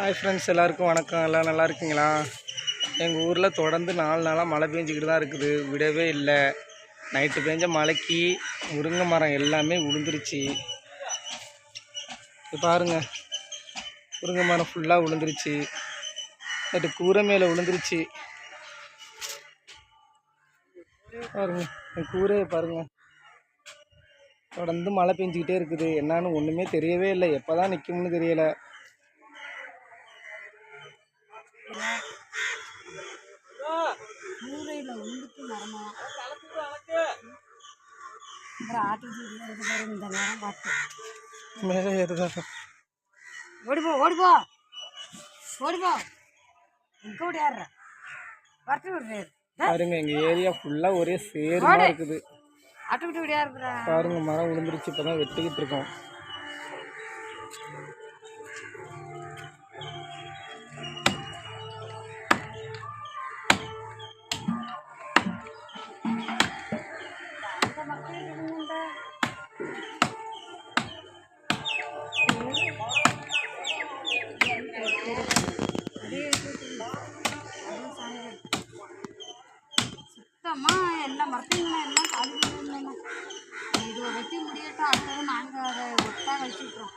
Hi friends எல்லாருக்கும் வணக்கம். எல்லாம் நல்லா இருக்கீங்களா? எங்கள் ஊரில் தொடர்ந்து நாலு நாளாக மழை பெஞ்சிக்கிட்டு தான் இருக்குது. விடவே இல்லை. நைட்டு பெஞ்ச மழைக்கு முருங்கை மரம் எல்லாமே விழுந்துருச்சு இப்போ பாருங்க. முருங்கை மரம் ஃபுல்லாக விழுந்துருச்சு நைட்டு கூரை மேலே விழுந்துருச்சு பாருங்க. கூரையை பாருங்கள் தொடர்ந்து மழை பெஞ்சிக்கிட்டே இருக்குது. என்னான்னு ஒன்றுமே தெரியவே இல்லை. எப்போ தான் நிற்கும்னு தெரியலை. அப்புறம் இருக்கு பாரு இந்த நேரம் பார்த்து மேலே ஏறுதா? ஓடிப்போ ஓடிப்போ. ஓடிப்போ. இங்கே ஓடியாடுற வரட்டு விடுறாரு பாருங்க எங்க ஏரியா ஃபுல்லா ஒரே சேருமா இருக்குது. ஆட்டு விட்டு பாருங்க மரம் விழுந்துருச்சு இப்பதான் வெட்டிக்கிட்டு இருக்கோம். இது வெட்டி முடியட்டும் அடுத்தது நாங்கள் அதை ஒட்டா வச்சுக்கிறோம்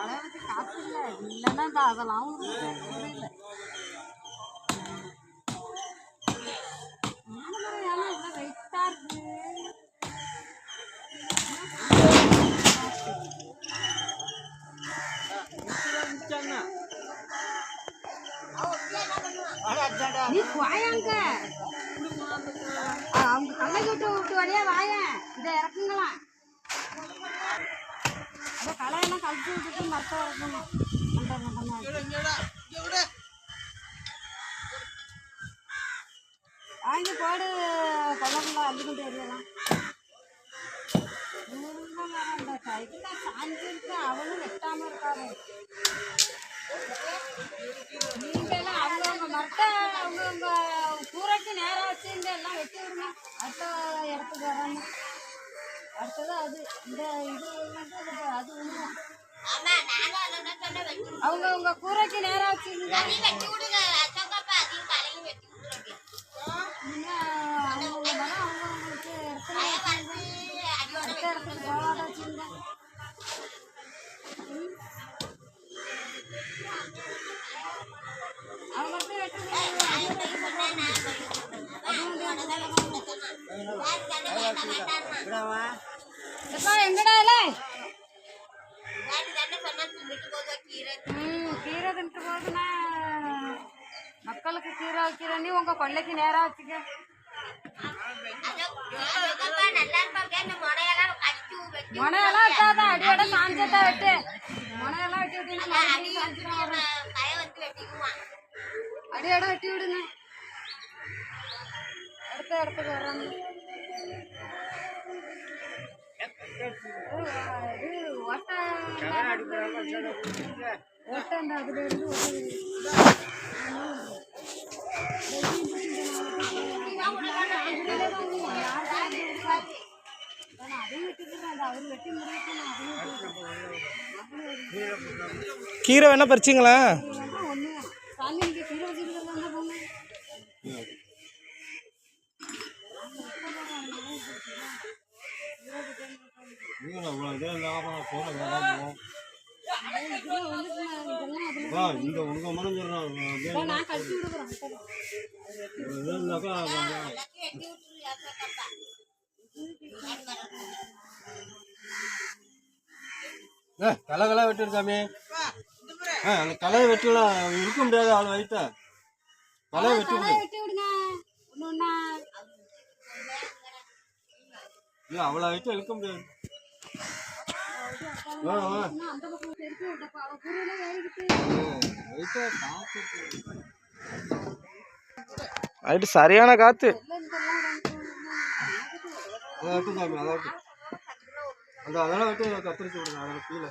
அதை வச்சு காசு இல்லை இல்லைன்னா இந்த அதெல்லாம் புரியல மாமரம் ஏன்னா இவ்வளோ வெயிட்டாக இருக்கு நீ வாயாங்க அவங்க கண்ணை விட்டு விட்டு வழியா வாயேன் இதை இறக்குங்களாம். அந்த களையெல்லாம் கழிச்சு விட்டுட்டு மரத்தை இறக்கணும் வாங்கி போடு கொள்ளக்குள்ள அள்ளிக்கிட்டு எறியலாம் அந்த சைக்கிள் சாஞ்சிருக்கு அவளும் வெட்டாம இருக்காரு அடுத்தது அது இந்த இது வந்து அது- அது விழுகும் அவங்கவுங்க கூரைக்கு நேராக வச்சுருங்க கீரை தின்ட்டு போகுதுண்ணா. மக்களுக்கு கீரை வைக்கிறேன்னு உங்க கொள்ளைக்கு நேரா வச்சுக்க. முனையெல்லாம் விட்டாதான் அடியோட சாஞ்சதா வெட்டு. முனையெல்லாம் வெட்டி விட்டீங்கன்னா மறுபடியும் சாஞ்சிரும் அடியோட வெட்டி விடுங்க. அடுத்த இடத்துக்கு வர்றாங்க கீரை வேணா பறிச்சிங்களா இந்த உங்க மனம் சொல்றான் இப்போ நான் கழிச்சு களை சாமி. ஆ அந்த கலையை வெட்டலாம் இருக்க முடியாது ஆள் வயிற்ற களையை வெட்டி விடுங்க இல்லை அவ்வளோ வயிற்று இழுக்க முடியாது. நைட்டு சரியான காத்து. அதை அதை அதெல்லாம் வெட்டி கத்திரிச்சு விடுங்க அதில் கீழே.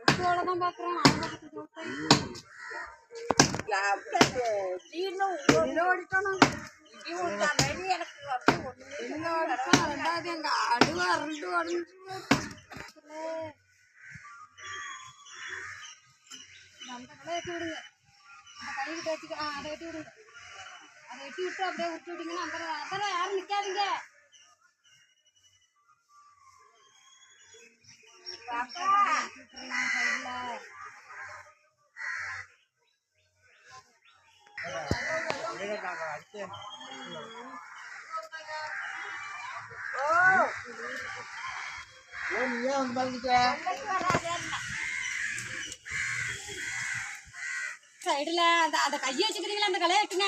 உத்தோட കാട് പറഞ്ഞിട്ട് പറഞ്ഞു കൈ വിട്ടു ആ അതേറ്റി വിടുന്നു അതേറ്റി വിട്ടു അവിടെ വിട്ടു വിടിങ്ങനെ അമ്പര ആരും നിൽക്കാതിങ്ക പാപ്പാ யாரும் நிற்காதீங்க சைடுல அந்த அந்த கையை வச்சுக்கிறீங்களா அந்த கலையை வெட்டுங்க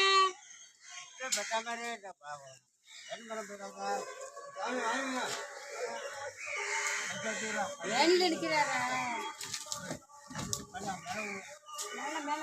வேணில நிக்கிறாரா மேல மேல